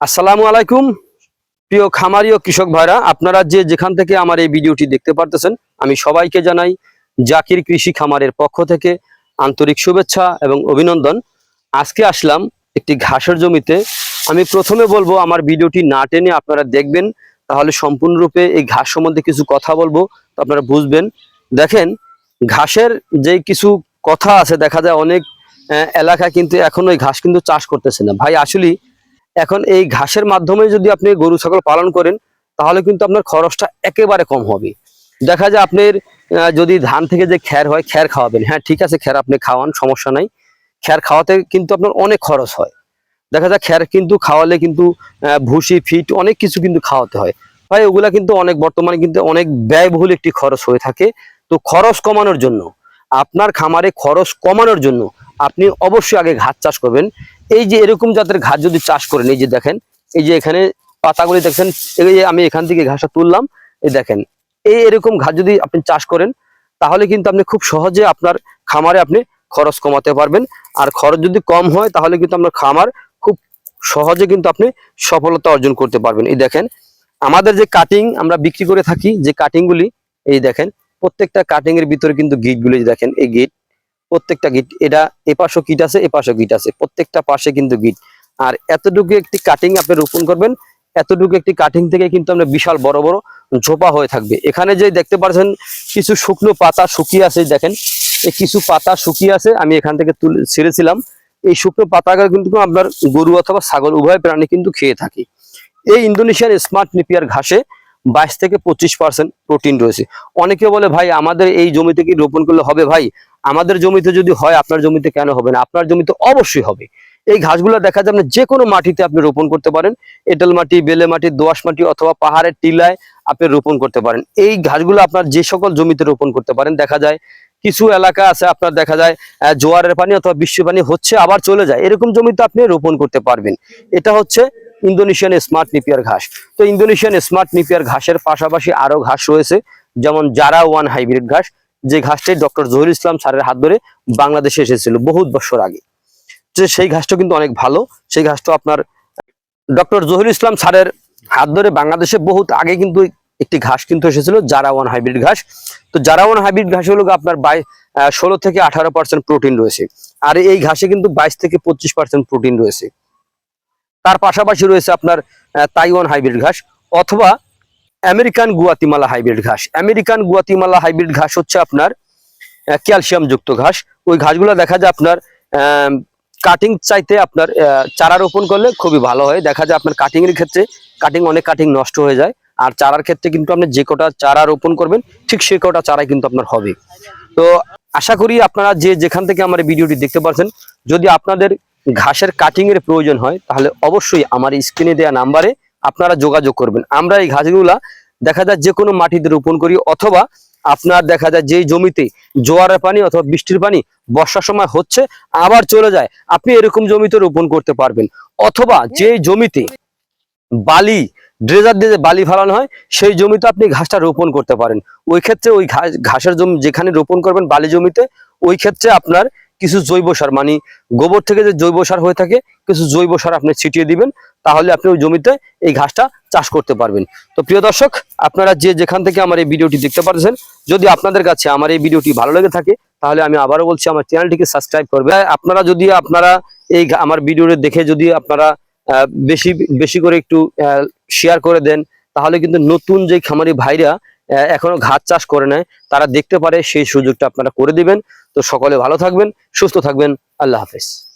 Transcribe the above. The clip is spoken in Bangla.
আসসালামু আলাইকুম, প্রিয় খামারি ও কৃষক ভাইরা। আপনারা যে যেখান থেকে আমার এই ভিডিওটি দেখতে পারতেছেন, আমি সবাইকে জানাই জাকির কৃষি খামারের পক্ষ থেকে আন্তরিক শুভেচ্ছা এবং অভিনন্দন। আজকে আসলাম একটি ঘাসের জমিতে। আমি প্রথমে বলব, আমার ভিডিওটি না টেনে আপনারা দেখবেন, তাহলে সম্পূর্ণরূপে এই ঘাস সম্বন্ধে কিছু কথা বলব, তো আপনারা বুঝবেন। দেখেন, ঘাসের যে কিছু কথা আছে, দেখা যায় অনেক এলাকায় কিন্তু এখন ওই ঘাস কিন্তু চাষ করতেছে না। ভাই আসলে এখন এই ঘাসের মাধ্যমে যদি আপনি গরু, ছাগল পালন করেন, তাহলে কিন্তু আপনার খরচটা একেবারে কম হবে। দেখা যায় আপনার যদি ধান থেকে যে খ্যার হয় খ্যার খাওয়াবেন। হ্যাঁ ঠিক আছে খ্যার আপনি খাওয়ান, সমস্যা নাই। খ্যার খাওয়াতে কিন্তু আপনার অনেক খরচ হয়। দেখা যায় খ্যার কিন্তু খাওয়ালে কিন্তু ভুসি, ফিট অনেক কিছু কিন্তু খাওয়াতে হয়। ভাই, ওগুলা কিন্তু অনেক, বর্তমানে কিন্তু অনেক ব্যয়বহুল একটি খরচ হয়ে থাকে। তো খরচ কমানোর জন্য, আপনার খামারে খরচ কমানোর জন্য আপনি অবশ্যই আগে ঘাস চাষ করবেন। এই যে এরকম জাতের ঘাস যদি চাষ করেন, এই যে দেখেন, এই যে এখানে পাতাগুলি দেখছেন এই যে আমি এখান থেকে ঘাসটা তুললাম, এই দেখেন, এই এরকম ঘাস যদি আপনি চাষ করেন, তাহলে কিন্তু আপনি খুব সহজে আপনার খামারে আপনি খরচ কমাতে পারবেন। আর খরচ যদি কম হয়, তাহলে কিন্তু আপনার খামার খুব সহজে কিন্তু আপনি সফলতা অর্জন করতে পারবেন। এই দেখেন, আমাদের যে কাটিং আমরা বিক্রি করে থাকি, যে কাটিংগুলি এই দেখেন, প্রত্যেকটা কাটিং এর ভিতরে কিন্তু গিটগুলি দেখেন, এই গিট প্রত্যেকটা গিট এটা এ পাশও গিট আছে এ পাশও গিট আছে, প্রত্যেকটা পাশে কিন্তু গিট আর এতটুকু একটি কাটিং আপনি রোপণ করবেন, এতটুকু একটি কাটিং থেকে কিন্তু আমরা বিশাল বড় বড় ঝোপা হয়ে থাকবে। এখানে যে দেখতে পাচ্ছেন, কিছু শুকনো পাতা শুকিয়ে আছে, দেখেন। এই কিছু পাতা শুকিয়ে আছে, আমি এখান থেকে তুলে, ছেড়েছিলাম। এই শুকনো পাতাগুলো কিন্তু আপনার গরু অথবা ছাগল, উভয় প্রাণী কিন্তু খেয়ে থাকে। এই ইন্দোনেশিয়ান স্মার্ট নিপিয়ার ঘাসে বাইশ থেকে পঁচিশ পার্সেন্ট প্রোটিন রয়েছে। অনেকে বলে, ভাই, আমাদের এই জমিতে কি রোপণ করলে হবে ভাই? আমাদের জমিতে যদি হয়, আপনার জমিতে কেন হবে না? আপনার জমিতে অবশ্যই হবে। এই ঘাসগুলো দেখা আপনি যে কোনো মাটিতে আপনি রোপণ করতে পারেন। এঁটেল মাটি, বেলে মাটি দোআঁশ মাটি অথবা পাহাড়ের টিলায় আপনি রোপণ করতে পারেন। এই ঘাসগুলো আপনার যে সকল জমিতে রোপণ করতে পারেন, দেখা যায় কিছু এলাকা আছে, আপনার দেখা যায় জোয়ারের পানি অথবা বৃষ্টির পানি হচ্ছে, আবার চলে যায়। এরকম জমিতে আপনি রোপণ করতে পারবেন। এটা হচ্ছে ইন্দোনেশিয়ান স্মার্ট নিপিয়ার ঘাস। তো ইন্দোনেশিয়ান স্মার্ট নিপিয়ার ঘাসের পাশাপাশি আরও ঘাস রয়েছে, যেমন জারা ওয়ান হাইব্রিড ঘাস। যে ঘাসটি ডক্টর জহির ইসলাম স্যারের হাত ধরে বাংলাদেশে এসেছিল বহুত বছর আগে। সেই ঘাসটা কিন্তু অনেক ভালো। সেই ঘাসটা আপনার, ডক্টর জহির ইসলাম স্যারের হাত ধরে বাংলাদেশে বহুত আগে কিন্তু একটি ঘাস কিন্তু এসেছিল জারা ওয়ান হাইব্রিড ঘাস। তো জারাওয়ান হাইব্রিড ঘাস হলো আপনার বাই ষোলো থেকে আঠারো পার্সেন্ট প্রোটিন রয়েছে। আর এই ঘাসে কিন্তু বাইশ থেকে পঁচিশ পার্সেন্ট প্রোটিন রয়েছে। তার পাশাপাশি রয়েছে আপনার তাইওয়ান হাইব্রিড ঘাস অথবা আমেরিকান গুয়াতিমালা হাইব্রিড ঘাস আমেরিকান গুয়াতিমালা হাইব্রিড ঘাস হচ্ছে আপনার ক্যালসিয়াম যুক্ত ঘাস। ওই ঘাসগুলো দেখা যায় আপনার কাটিং চাইতে আপনার চারা রোপণ করলে খুবই ভালো হয়। দেখা যায় আপনার কাটিং এর ক্ষেত্রে কাটিং অনেক কাটিং নষ্ট হয়ে যায়। আর চারার ক্ষেত্রে কিন্তু আপনি যে কটা চারা রোপণ করবেন, ঠিক সে কটা চারাই কিন্তু আপনার হবে। তো আশা করি আপনারা যে যেখান থেকে আমার ভিডিওটি দেখতে পাচ্ছেন যদি আপনাদের ঘাসের কাটিং এর প্রয়োজন হয়, তাহলে অবশ্যই আমার স্ক্রিনে দেওয়া নাম্বারে আপনারা যোগাযোগ করবেন। আমরা এই ঘাসগুলা দেখা যায় যে কোনো মাটিতে রোপণ করি অথবা আপনার দেখা যায় যেই জমিতে জোয়ারের পানি অথবা বৃষ্টির পানি বর্ষার সময় হচ্ছে আবার চলে যায়, আপনি এরকম জমিতে রোপণ করতে পারবেন। অথবা যে জমিতে বালি, ড্রেজার দিয়ে বালি ফেলানো হয়, সেই জমিতে আপনি ঘাসটা রোপণ করতে পারেন। ওই ক্ষেত্রে ওই ঘাস ঘাসের জমি যেখানে রোপণ করবেন বালি জমিতে, ওই ক্ষেত্রে আপনার কিছু জৈব সার মানে গোবর থেকে যে জৈব সার হয়ে থাকে, কিছু জৈব সার আপনি ছিটিয়ে দিবেন, তাহলে আপনি ওই জমিতে এই ঘাসটা চাষ করতে পারবেন। তো প্রিয় দর্শক, আপনারা যে যেখান থেকে আমার এই ভিডিওটি দেখতে পাচ্ছেন যদি আপনাদের কাছে আমার এই ভিডিওটি ভালো লেগে থাকে, তাহলে আমি আবারও বলছি, আমার চ্যানেলটিকে সাবস্ক্রাইব করবে। আপনারা যদি আপনারা এই আমার ভিডিওটি দেখে যদি আপনারা বেশি বেশি করে একটু শেয়ার করে দেন, তাহলে কিন্তু নতুন যে খামারি ভাইরা এখনও ঘাস চাষ করে নেয়, তারা দেখতে পারে সেই সুযোগটা আপনারা করে দিবেন। তো সকলে ভালো থাকবেন, সুস্থ থাকবেন। আল্লাহ হাফেজ।